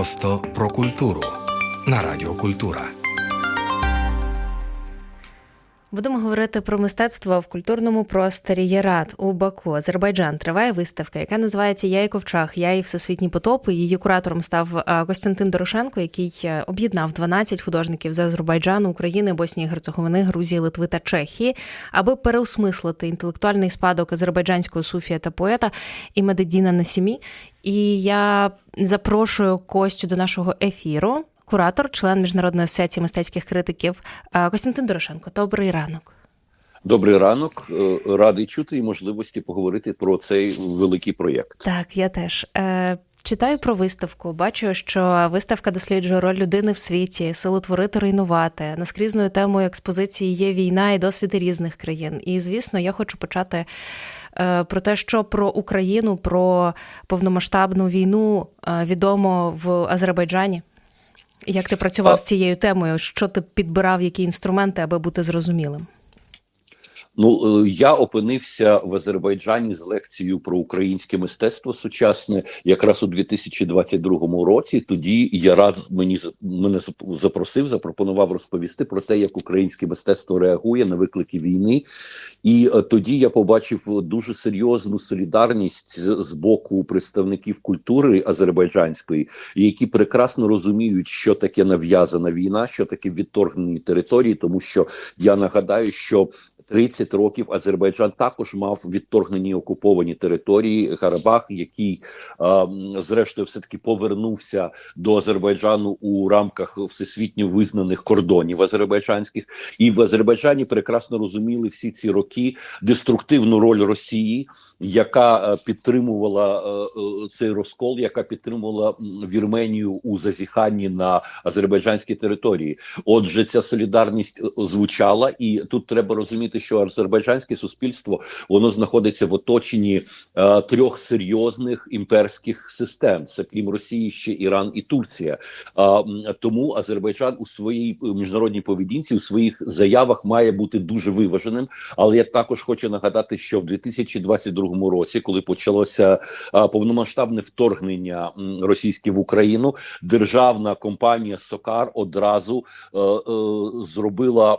Просто про культуру на Радіо Культура. Будемо говорити про мистецтво в культурному просторі Єрат у Баку. Азербайджан триває виставка, яка називається Я і Ковчаг, я і всесвітні потопи. Її куратором став е, Костянтин Дорошенко, який е, об'єднав 12 художників з Азербайджану, України, Боснії, Герцеговини, Грузії, Литви та Чехії, аби переосмислити інтелектуальний спадок азербайджанського суфія та поета Імедедіна Насімі. І я запрошую Костю до нашого ефіру. Куратор, член міжнародної асоціації мистецьких критиків е, Костянтин Дорошенко. Добрий ранок. Добрий ранок, Е, радий чути і можливості поговорити про цей великий проєкт. Так, я теж е, читаю про виставку. Бачу, що виставка досліджує роль людини в світі, силу творити, руйнувати. Наскрізною темою експозиції є війна і досвіди різних країн. І звісно, я хочу почати. Е, Про те, що про Україну, про повномасштабну війну е, відомо в Азербайджані. Як ти працював з цією темою? Що ти підбирав, які інструменти, аби бути зрозумілим? Ну е, я опинився в Азербайджані з лекцією про українське мистецтво сучасне, якраз у 2022 році. Тоді я рад мені мене запросив, запропонував розповісти про те, як українське мистецтво реагує на виклики війни. І е, тоді я побачив дуже серйозну солідарність з боку представників культури азербайджанської, які прекрасно розуміють, що таке нав'язана війна, що таке відторгнені території, тому що я нагадаю, що 30 років Азербайджан також мав відторгнені окуповані території Карабах, який е, зрештою все таки повернувся до Азербайджану у рамках всесвітньо визнаних кордонів азербайджанських, і в Азербайджані прекрасно розуміли всі ці роки деструктивну роль Росії, яка е, підтримувала е, е, цей розкол, яка підтримувала Вірменію у зазіханні на азербайджанські території. Отже, ця солідарність е, звучала, і тут треба розуміти, що азербайджанське суспільство воно знаходиться в оточенні е, трьох серйозних імперських систем: це крім Росії, ще Іран і Турція. А, м, тому Азербайджан у своїй е, міжнародній поведінці, у своїх заявах має бути дуже виваженим. Але я також хочу нагадати, що в 2022 році, коли почалося а, повномасштабне вторгнення російське в Україну, державна компанія Сокар одразу е, е, зробила е,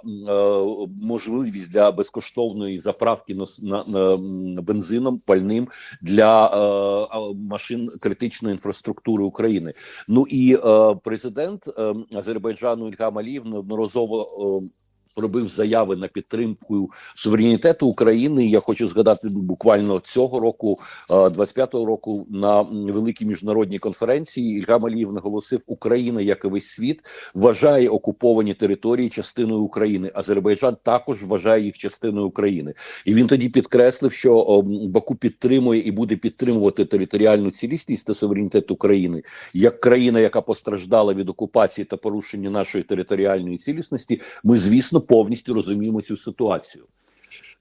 можливість для безкоштовної заправки на, на, на бензином пальним для е, машин критичної інфраструктури України. Ну і е, президент е, Азербайджану Ільгам Аліїв неодноразово. е, Робив заяви на підтримку суверенітету України. Я хочу згадати буквально цього року, е, 25-го року, на великій міжнародній конференції Ільгам Алієв наголосив, Україна, як і весь світ, вважає окуповані території частиною України. Азербайджан також вважає їх частиною України. І він тоді підкреслив, що Баку підтримує і буде підтримувати територіальну цілісність та суверенітет України як країна, яка постраждала від окупації та порушення нашої територіальної цілісності. Ми, звісно, повністю розуміємо цю ситуацію.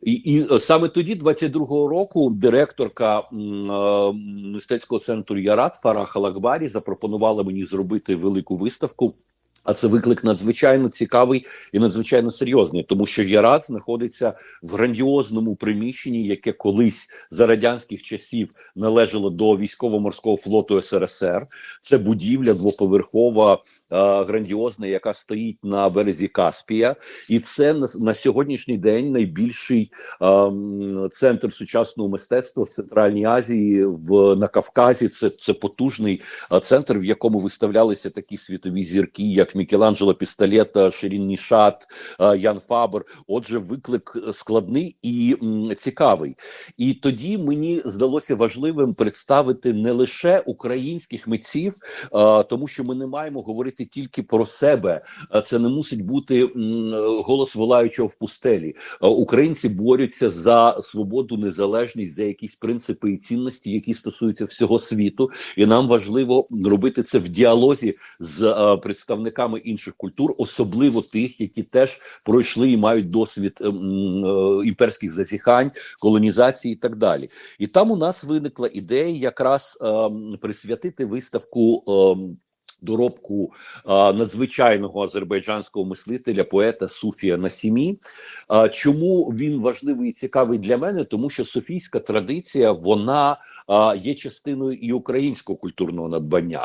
І, і саме тоді, 22-го року, директорка е, мистецького центру Ярат Фара Халакбарі запропонувала мені зробити велику виставку. А це виклик надзвичайно цікавий і надзвичайно серйозний, тому що Ярат знаходиться в грандіозному приміщенні, яке колись за радянських часів належало до військово-морського флоту СРСР. Це будівля двоповерхова, е, грандіозна, яка стоїть на березі Каспія, і це на, на сьогоднішній день найбільший центр сучасного мистецтва в Центральній Азії, в на Кавказі. Це, це потужний центр, в якому виставлялися такі світові зірки, як Мікеланджело Пістолета, Ширін Нішат, Ян Фабер. Отже, виклик е, складний і цікавий. І тоді мені здалося важливим представити не лише українських митців, тому що ми не маємо говорити тільки про себе. Це не мусить бути голос волаючого в пустелі. Українці борються за свободу, незалежність, за якісь принципи і цінності, які стосуються всього світу, і нам важливо робити це в діалозі з е, представниками інших культур, особливо тих, які теж пройшли і мають досвід ем, е, імперських зазіхань, колонізації і так далі. І там у нас виникла ідея якраз ем, присвятити виставку ем, доробку надзвичайного азербайджанського мислителя, поета Суфія Насімі. А, чому він важливий і цікавий для мене? Тому що софійська традиція вона є частиною і українського культурного надбання.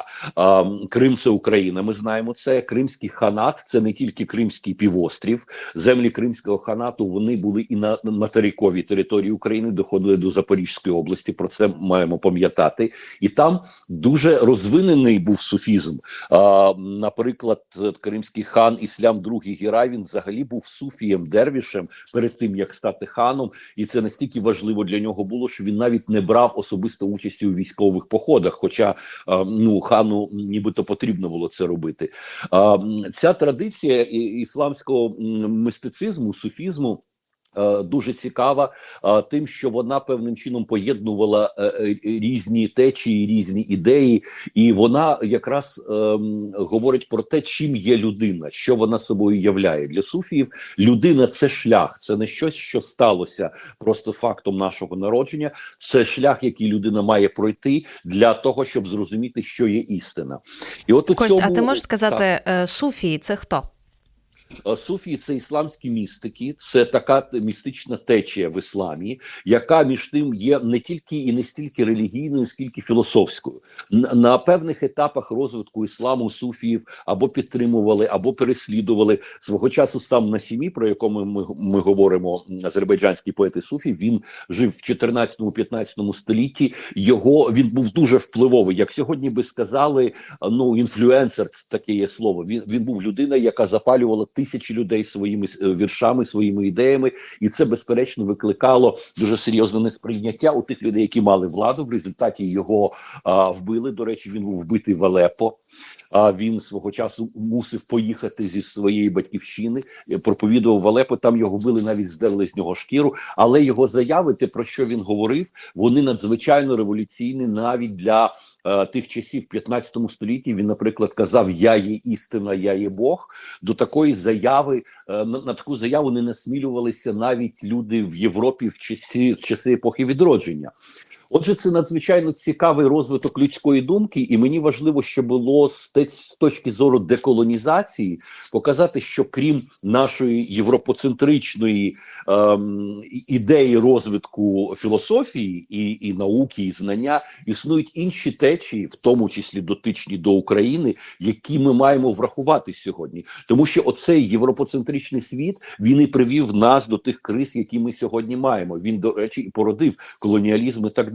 Крим це Україна. Ми знаємо це. Кримський ханат це не тільки Кримський півострів. Землі Кримського ханату вони були і на материковій території України, доходили до Запорізької області. Про це маємо пам'ятати. І там дуже розвинений був суфізм. Наприклад, кримський хан Іслам II Гірай він взагалі був суфієм дервішем перед тим як стати ханом, і це настільки важливо для нього було, що він навіть не брав особисто участі у військових походах. Хоча ну хану нібито потрібно було це робити. Ця традиція ісламського м, мистицизму, суфізму. Е, Дуже цікава а, тим, що вона певним чином поєднувала е, е, різні течії, різні ідеї, і вона якраз ем, говорить про те, чим є людина, що вона собою являє для суфіїв. Людина це шлях, це не щось, що сталося просто фактом нашого народження. Це шлях, який людина має пройти для того, щоб зрозуміти, що є істина. І от у Кость, цьому а ти можеш сказати, е, суфії це хто? Е, Суфії це ісламські містики, це така містична течія в ісламі, яка між тим є не тільки і не стільки релігійною, скільки філософською. На певних етапах розвитку ісламу суфіїв або підтримували, або переслідували свого часу. Сам Насімі, про якому ми, ми говоримо, азербайджанський поет і суфій, він жив в 14-15 столітті. Його він був дуже впливовий. Як сьогодні би сказали, ну інфлюенсер таке є слово. Він він був людина, яка запалювала тисячі людей своїми е, віршами, своїми ідеями, і це безперечно викликало дуже серйозне несприйняття у тих людей, які мали владу. В результаті його а, вбили. До речі, він був вбитий в Алеппо. А він свого часу мусив поїхати зі своєї батьківщини, е, проповідував в Алеппо, Там його вбили, навіть здерли з нього шкіру. Але його заяви, те про що він говорив, вони надзвичайно революційні навіть для е, тих часів в 15 столітті. Він, наприклад, казав: Я є істина, я є Бог. До такої заяви е, на, таку заяву не насмілювалися навіть люди в Європі в часі в часи епохи відродження. Отже, це надзвичайно цікавий розвиток людської думки, і мені важливо, що було з, точки зору деколонізації показати, що крім нашої європоцентричної ем, ідеї розвитку філософії і, і науки, і знання, існують інші течії, в тому числі дотичні до України, які ми маємо врахувати сьогодні, тому що оцей європоцентричний світ він і привів нас до тих криз, які ми сьогодні маємо. Він до речі і породив колоніалізм і так далі.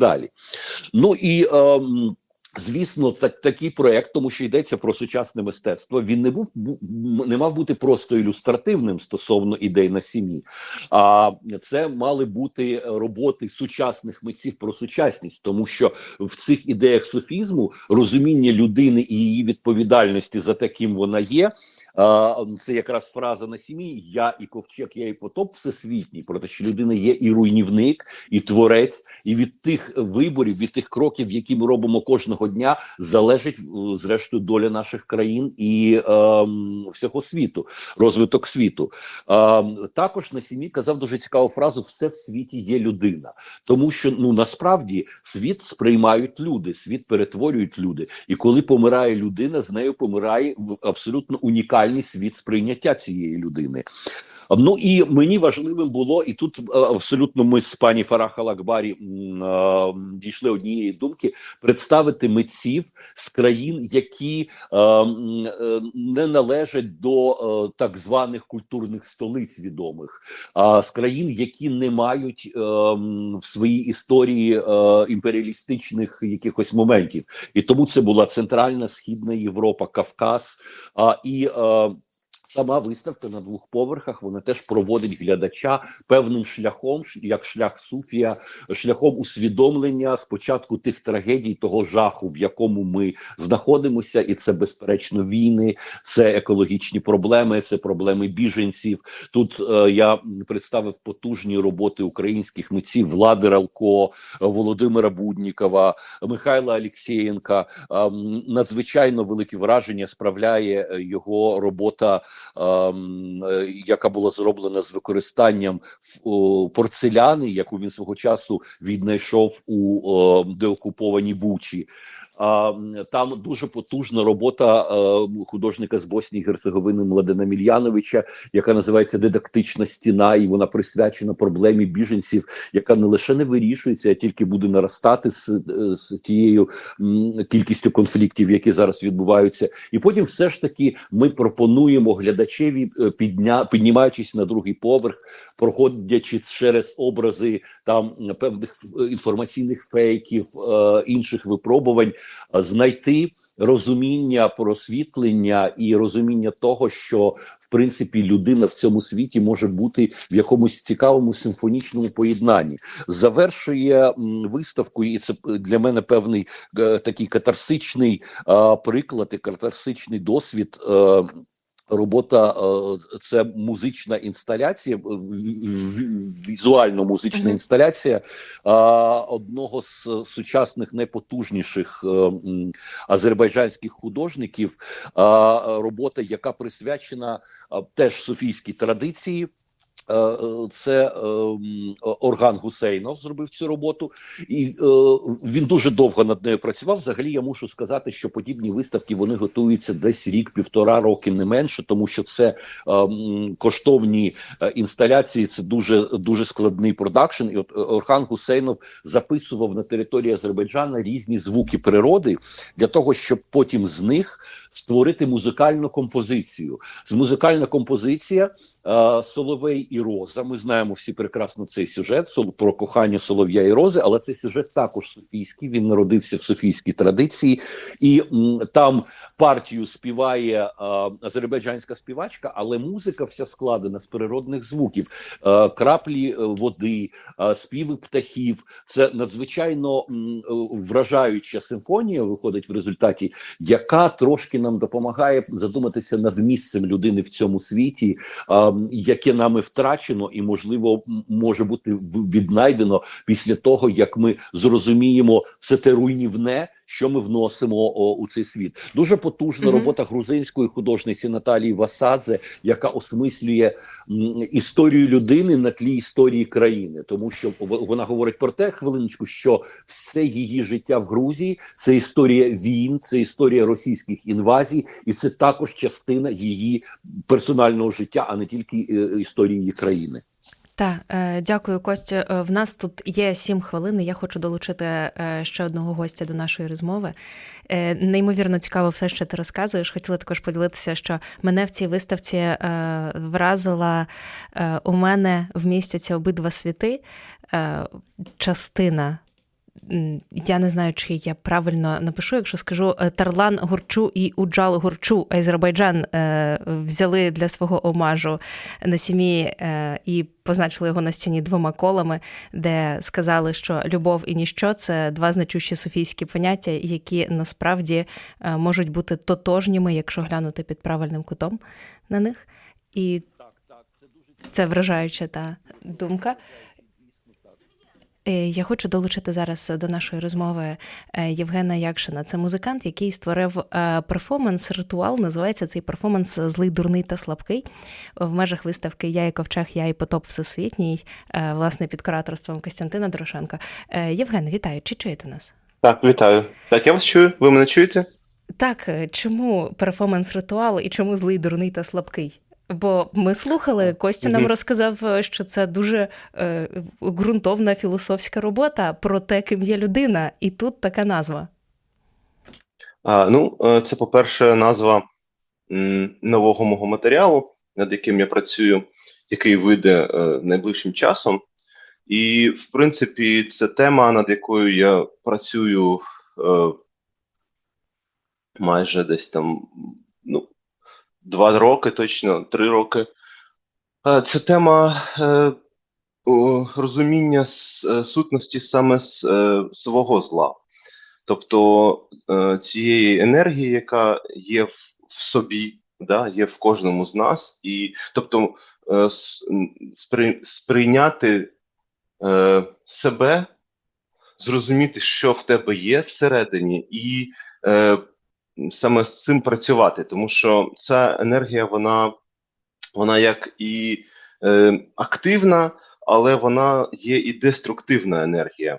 Ну і ем, Звісно, так такий проект, тому що йдеться про сучасне мистецтво. Він не був не мав бути просто ілюстративним стосовно ідей на сім'ї. А це мали бути роботи сучасних митців про сучасність, тому що в цих ідеях софізму розуміння людини і її відповідальності за те, ким вона є. Це якраз фраза на сім'ї Я і ковчег, я і потоп всесвітній. Про те, що людина є і руйнівник, і творець, і від тих виборів, від тих кроків, які ми робимо кожного дня, залежить зрештою доля наших країн і ем, всього світу, розвиток світу. Ем, також на сім'ї казав дуже цікаву фразу: все в світі є людина, тому що ну насправді світ сприймають люди, світ перетворюють люди, і коли помирає людина, з нею помирає абсолютно унікальний світ сприйняття цієї людини. Ну і мені важливим було, і тут е, абсолютно ми з пані Фараха Лакбарі м, е, дійшли однієї думки представити митців з країн, які е, не належать до так званих культурних столиць відомих, а з країн, які не мають в своїй історії імперіалістичних якихось моментів, і тому це була Центральна Східна Європа, Кавказ а, і. Е, Сама виставка на двох поверхах вона теж проводить глядача певним шляхом, як шлях суфія, шляхом усвідомлення спочатку тих трагедій, того жаху, в якому ми знаходимося, і це безперечно війни, це екологічні проблеми, це проблеми біженців. Тут е, я представив потужні роботи українських митців Влади Ралко, Володимира Буднікова, Михайла Алєксєєнка. Ем, Надзвичайно велике враження справляє е, його робота е, яка була зроблена з використанням порцеляни, яку він свого часу віднайшов у деокупованій Бучі. Там дуже потужна робота е, художника з Боснії Герцеговини Младена Мільяновича, яка називається Дидактична стіна, і вона присвячена проблемі біженців, яка не лише не вирішується, а тільки буде наростати з, е, з тією кількістю конфліктів, які зараз відбуваються. І потім, все ж таки, ми пропонуємо глядачеві е, підня, піднімаючись на другий поверх, проходячи через образи там певних е, інформаційних фейків, е, інших випробувань, знайти розуміння, просвітлення і розуміння того, що в принципі людина в цьому світі може бути в якомусь цікавому симфонічному поєднанні. Завершує виставку, і це для мене певний такий катарсичний приклад і катарсичний досвід. Робота е, це музична інсталяція, візуально музична інсталяція одного з сучасних найпотужніших е, азербайджанських художників. Робота, яка присвячена теж софійській традиції. Е, е, Це е, Орган Гусейнов зробив цю роботу, і він дуже довго над нею працював. Взагалі, я мушу сказати, що подібні виставки вони готуються десь рік-півтора роки, не менше, тому що це е, коштовні інсталяції. Це дуже дуже складний продакшн. І от Орхан Гусейнов записував на території Азербайджана різні звуки природи для того, щоб потім з них створити музикальну композицію. З музикальна композиція Соловей і Роза. Ми знаємо всі прекрасно цей сюжет про кохання Солов'я і Рози, але цей сюжет також софійський. Він народився в софійській традиції, і м, там партію співає е, азербайджанська співачка, але музика вся складена з природних звуків, е, краплі е, води, е, співи птахів. Це надзвичайно м, е, вражаюча симфонія. Виходить в результаті, яка трошки нам допомагає задуматися над місцем людини в цьому світі, а, яке нами втрачено, і можливо може бути віднайдено після того, як ми зрозуміємо все те руйнівне, що ми вносимо о, у цей світ. Дуже потужна Мгм. робота грузинської художниці Наталії Васадзе, яка осмислює м, історію людини на тлі історії країни, тому що вона говорить про те хвилиночку, що все її життя в Грузії це історія війн, це історія російських інвазій, і це також частина її персонального життя, а не тільки е, історії її країни. Так, е, дякую, Костю. Е, В нас тут є сім хвилин. і Я хочу долучити е, ще одного гостя до нашої розмови. Неймовірно цікаво все, що ти розказуєш. Хотіла також поділитися, що мене в цій виставці вразила у мене в місяці обидва світи. Частина. Я не знаю, чи я правильно напишу, якщо скажу е, Тарлан Гурчу і Уджал Гурчу Азербайджан е, взяли для свого омажу на сім'ї е, і позначили його на стіні двома колами, де сказали, що любов і ніщо це два значущі софійські поняття, які насправді можуть бути тотожніми, якщо глянути під правильним кутом на них. І це вражаюча та думка. Е, Я хочу долучити зараз до нашої розмови е, Євгена Якшина. Це музикант, який створив е, перформанс ритуал. Називається цей перформанс Злий, дурний та слабкий в межах виставки Я і ковчег, я і потоп всесвітній, власне, під кураторством Костянтина Дорошенка. Євген, вітаю! Чи чуєте нас? Так, вітаю. Так, я вас чую. Ви мене чуєте? Так, чому перформанс ритуал і чому злий, дурний та слабкий? Бо ми слухали, Костя нам розказав, е, що це дуже е, ґрунтовна філософська робота про те, ким є людина, і тут така назва. А, ну, е, це, по-перше, назва нового мого матеріалу, над яким я працюю, який вийде е, найближчим часом. І, в принципі, це тема, над якою я працюю е, майже десь там ну, два роки, точно, три роки. Е, Це тема е, розуміння е, сутності саме е, свого зла. Тобто цієї енергії, яка є в, собі, да, є в кожному з нас, і тобто сприйняти себе, зрозуміти, що в тебе є всередині, і саме з цим працювати, тому що ця енергія вона вона як і е, активна, але вона є і деструктивна енергія.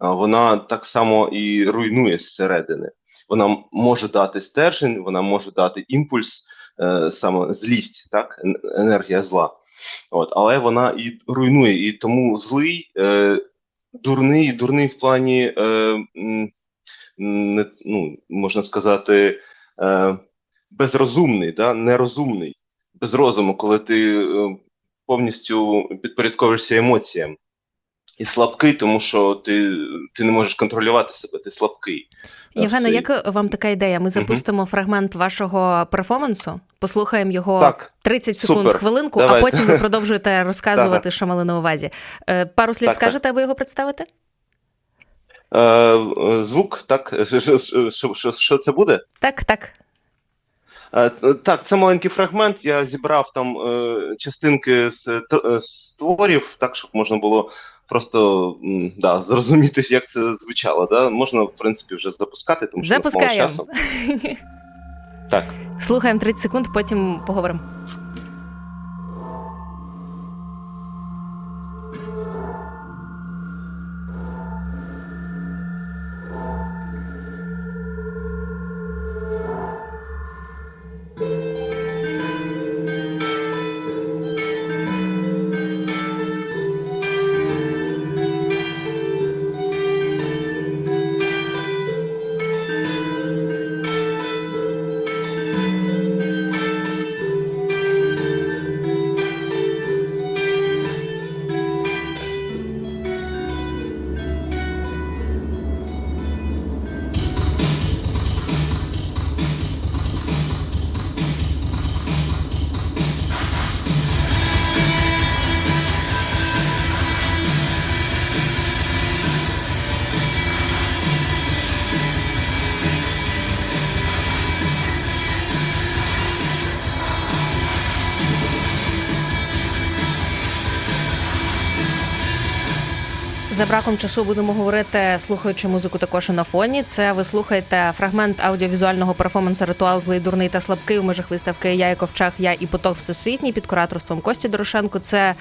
Вона так само і руйнує зсередини. Вона може дати стержень, вона може дати імпульс, е, саме злість, так, енергія зла. От, але вона і руйнує. І тому злий, е, дурний, дурний в плані, е, не, ну, можна сказати, е, безрозумний, да, нерозумний, без розуму, коли ти е, повністю підпорядковуєшся емоціям. І слабкий, тому що ти, ти не можеш контролювати себе, ти слабкий. Євгена, як вам така ідея? Ми запустимо фрагмент вашого перформансу, послухаємо його Так, 30 секунд, супер. хвилинку, а потім ви продовжуєте розказувати, що мали на увазі. Е, Пару слів Так, скажете, аби його представити? Е, е, звук, так, що, що, це буде? Так, так. Е, Так, це маленький фрагмент. Я зібрав там е, частинки з, е, з творів, так, щоб можна було просто да, зрозуміти, як це звучало. Да? Можна, в принципі, вже запускати, тому що Запускаємо. Так. Слухаємо 30 секунд, потім поговоримо. За браком часу будемо говорити, слухаючи музику також на фоні. Це ви слухаєте фрагмент аудіовізуального перформансу Ритуал злий дурний та слабкий у межах виставки Я і Ковчег, я і поток всесвітній під кураторством Кості Дорошенко. Це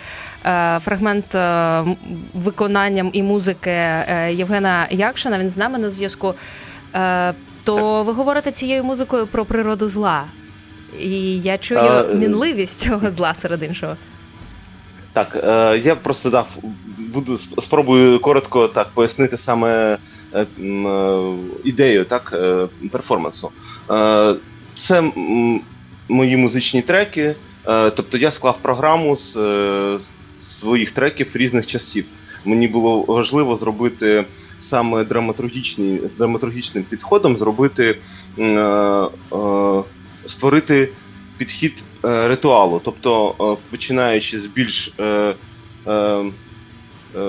е, фрагмент е, виконанням і музики е, Євгена Якшина. Він з нами на зв'язку. Е, то ви говорите цією музикою про природу зла. І я чую А, мінливість цього зла серед іншого. Так, е, я просто дав, буду спробую коротко так пояснити саме е, е, ідею так, е, перформансу. Е, це м, мої музичні треки. Е, тобто я склав програму з е, з своїх треків різних часів. Мені було важливо зробити саме драматургічний, з драматургічним підходом, зробити е, е, створити підхід е, ритуалу, тобто е, починаючи з більш е, е, е,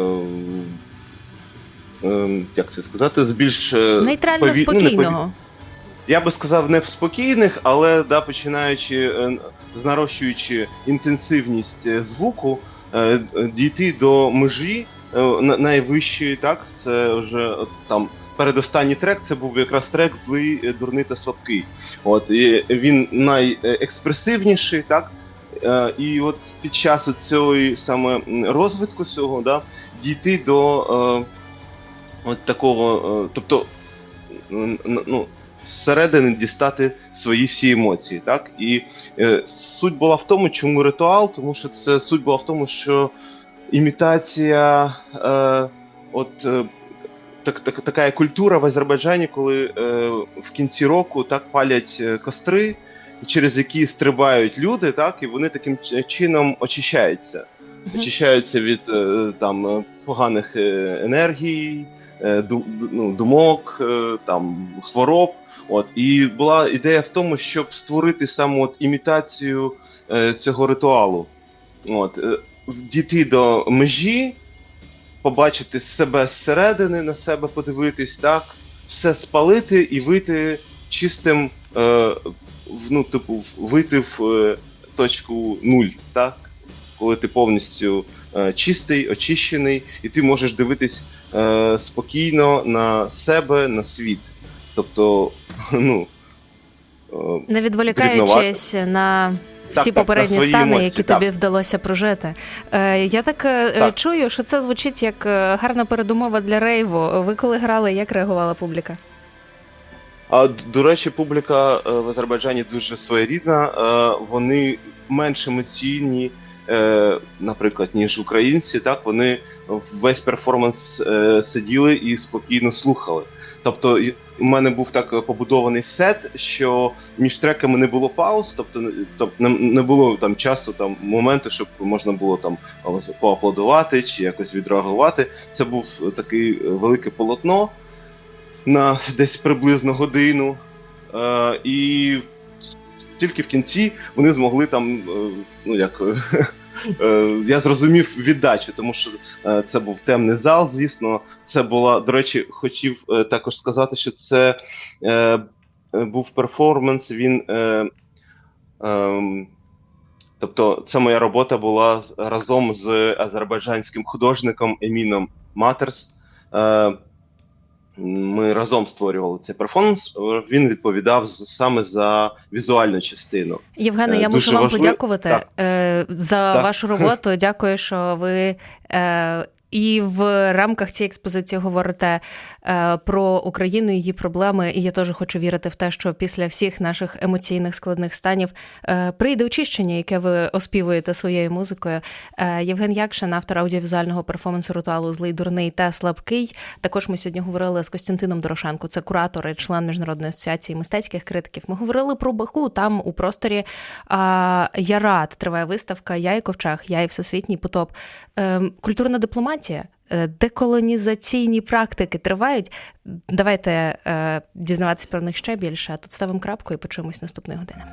е, як це сказати, з більш е, Нейтрально пові- ну, пові- спокійного. я би сказав, не в спокійних, але да, починаючи е, з інтенсивність звуку, е, дійти до межі на- найвищої, так, це вже там. Передостанній трек це був якраз трек злий, е, дурний та слабкий. От і він найекспресивніший, так. Е, І от під час цієї саме розвитку цього, да, дійти до е, от такого, е, тобто, ну, зсередини дістати свої всі емоції. Так? І е, суть була в тому, чому ритуал, тому що це суть була в тому, що імітація, е, от е, так, так, така культура в Азербайджані, коли е, в кінці року так палять е, костри, через які стрибають люди, так, і вони таким чином очищаються. Очищаються від е, там е, поганих енергій, ну, думок, там хвороб. От і була ідея в тому, щоб створити саме от імітацію цього ритуалу. От дійти до межі, побачити себе зсередини, на себе подивитись, так, все спалити і вийти чистим, е, ну, типу, вийти в е, точку нуль, так? Коли ти повністю е, чистий, очищений, і ти можеш дивитись е, спокійно на себе, на світ. Тобто, ну, е, Не відволікаючись на всі так, попередні свої стани, емоції, які так. тобі вдалося прожити. Е, я так, е, Так. чую, що це звучить як е, гарна передумова для рейву. Ви коли грали, як реагувала публіка? А до речі, публіка е, в Азербайджані дуже своєрідна. Е, Вони менш емоційні, е, наприклад, ніж українці. Так вони весь перформанс е, сиділи і спокійно слухали. Тобто, у мене був так е, побудований сет, що між треками не було пауз, тобто, тобто не- було там часу, там моменту, щоб можна було там поаплодувати чи якось відреагувати. Це був е, такий е, велике полотно на десь приблизно годину. Е, і тільки в кінці вони змогли там, ну як. Е, Я зрозумів віддачу, тому що е, це був темний зал, звісно. Це була, до речі, хотів е, також сказати, що це був перформанс. Він, ем, тобто, це моя робота була разом з азербайджанським художником Еміном Матерс. Е, ми разом створювали цей перформанс. Він відповідав саме за візуальну частину. Євгене, Е, я мушу вам важливо- подякувати Так. е, за Так. вашу роботу. Дякую, що ви. І в рамках цієї експозиції говорите е, про Україну, її проблеми. І я теж хочу вірити в те, що після всіх наших емоційних складних станів е, прийде очищення, яке ви оспівуєте своєю музикою. Е, Євген Якшин, автор аудіовізуального перформансу ритуалу Злий дурний та слабкий. Також ми сьогодні говорили з Костянтином Дорошенко, це куратор і член міжнародної асоціації мистецьких критиків. Ми говорили про Баку. Там у просторі Ярат триває виставка Я і Ковчег, я і всесвітній потоп. Ем, культурна дипломатія. Е, Деколонізаційні практики тривають. Давайте е, дізнаватися про них ще більше. А тут ставимо крапку і почуємось наступної години.